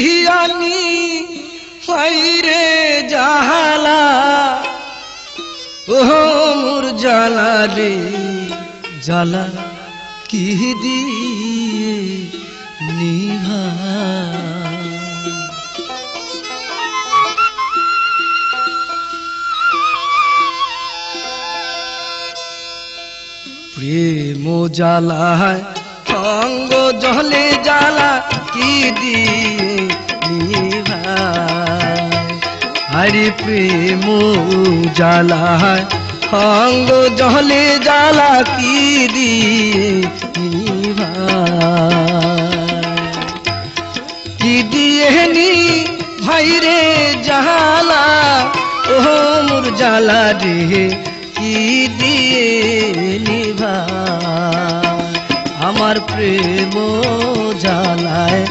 দিয়ানি রে জাহালা। ও মোর জালা রে জালা কি দিয়ে নিভা? প্রেম জ্বালায়, অঙ্গ জলে জ্বালা দিয়ে নিভায় হরি প্রেম জ্বালায় অঙ্গ জলে জ্বালা কি দিয়ে কি দিয়ে নি ভাই রে জালা ও মোর জালা রে, কি দিয়ে নিভা আমার প্রেম জ্বালায়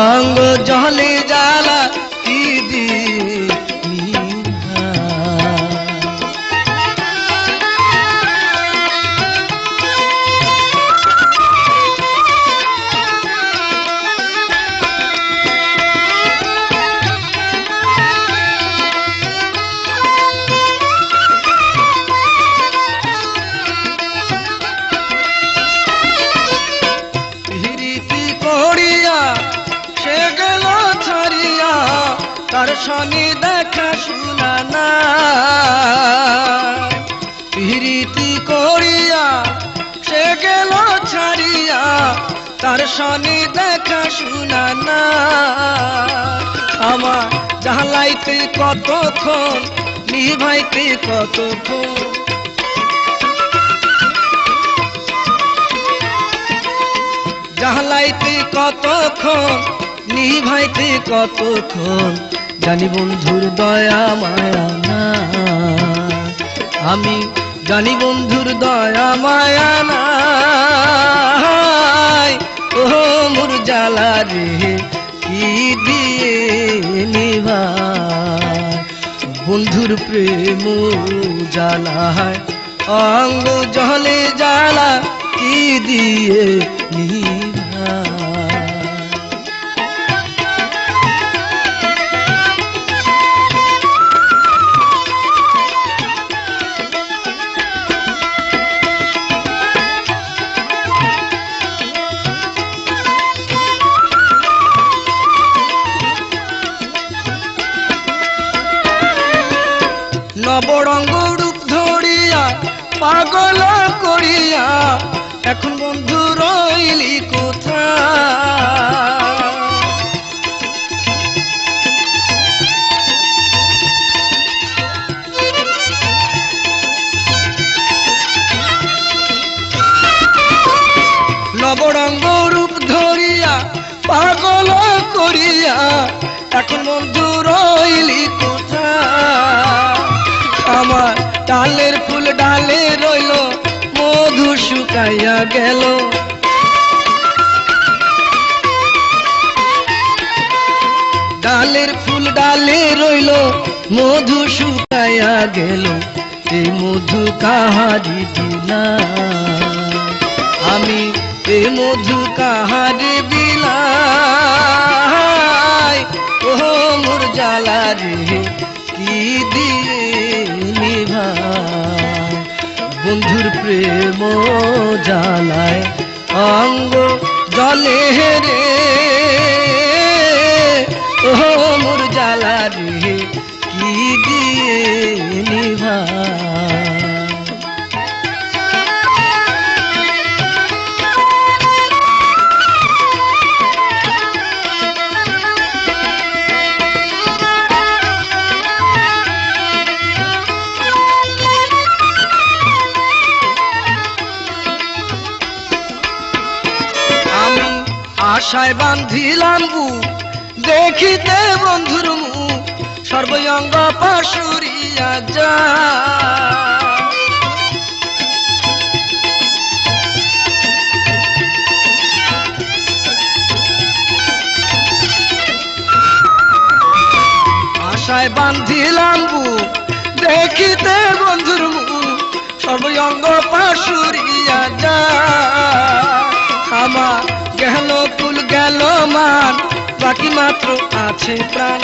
অঙ্গ জলে জালা শনি দেখা শোনা না। প্রীতি করিয়া সে গেল ছাড়িয়া, তার শনি দেখা শোনা না। আমার জাহালাইতে কতক্ষণ, নিভাইতে কতক্ষণ? জাহালাইতে কতক্ষণ, নিভাইতে কতক্ষণ? জানি বন্ধুর দয়া মায়া না। আমি জানি বন্ধুর দয়া মায়া না। ও মোর জ্বালা রে, কি দিয়ে নিভা বন্ধুর প্রেম জ্বালায় অঙ্গ জলে জ্বালা, কি দিয়ে পাগল করিয়া, এখন বন্ধু রইলি কোথায়? নবরঙ্গ রূপ ধরিয়া, পাগল করিয়া, এখন বন্ধু রইলি কোথায়? আমার ডালের ফুল ডালে রইল, মধু শুকাইয়া গেল। ডালের ফুল ডালে রইল, মধু শুকাইয়া গেল। এই মধু কাহারি দিলা আমি এ মধু কাহারি অঙ্গ আশায় বান্ধিলাম বু দেখিতে বন্ধুর মু সর্বঙ্গ পাশুরিয়া যা আশায় বান্ধিলাম বু দেখিতে বন্ধুর মু সর্বঙ্গ পাশুরিয়া যা আমার গেল কুল গেল মান, বাকি মাত্র আছে প্রাণ।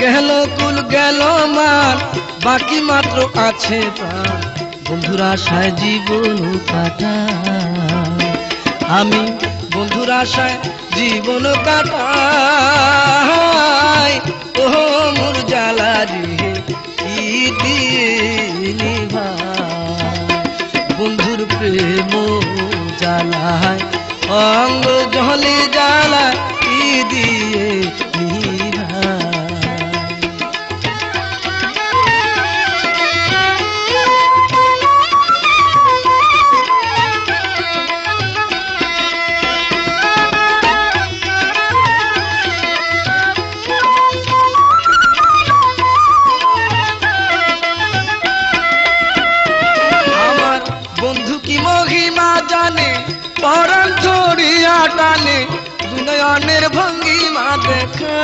গেল কুল গেল মান, বাকি মাত্র আছে প্রাণ। বন্ধুরা, আশায় জীবন কাটা আমি বন্ধুর, আশায় জীবন কাটাই অঙ্গ জলে জ্বালা কি দুনয়নের ভঙ্গিমা দেখা।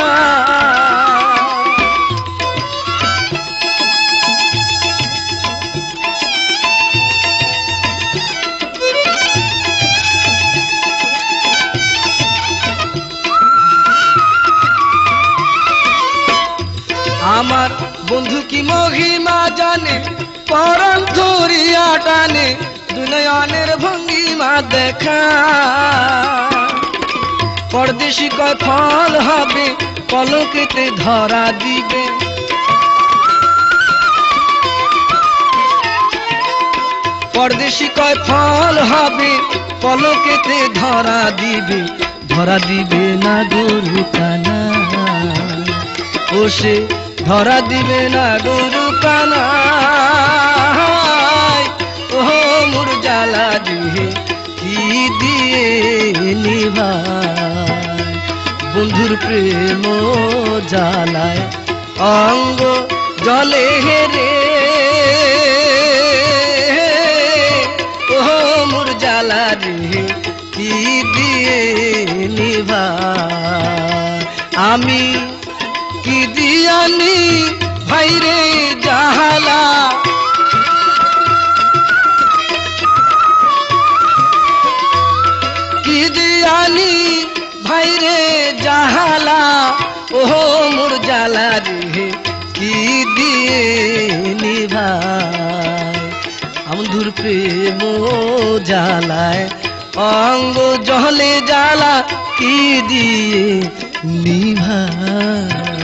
আমার বন্ধু কি মহিমা জানে? পরম ধরিয়া টানে। দুনয়নের ভঙ্গিমা দেখা। পরদেশি কয় ফল হবে, পলকেতে ধরা দিবে। পরদেশি কয় ফল হবে, পলকেতে ধরা দিবে। ধরা দিবে না গরু কানা। ও সে ধরা দিবে না গরু বন্ধুর প্রেম জ্বালায়, অঙ্গ জলে হেরে। ও মুর জ্বালা রে, কি দিয়ে নিভাই আমি কি দিয়ানি, ভাইরে জাহালা আমধুর প্রেম জ্বালায়। অঙ্গ জলে জ্বালা কি দিয়ে নিভাই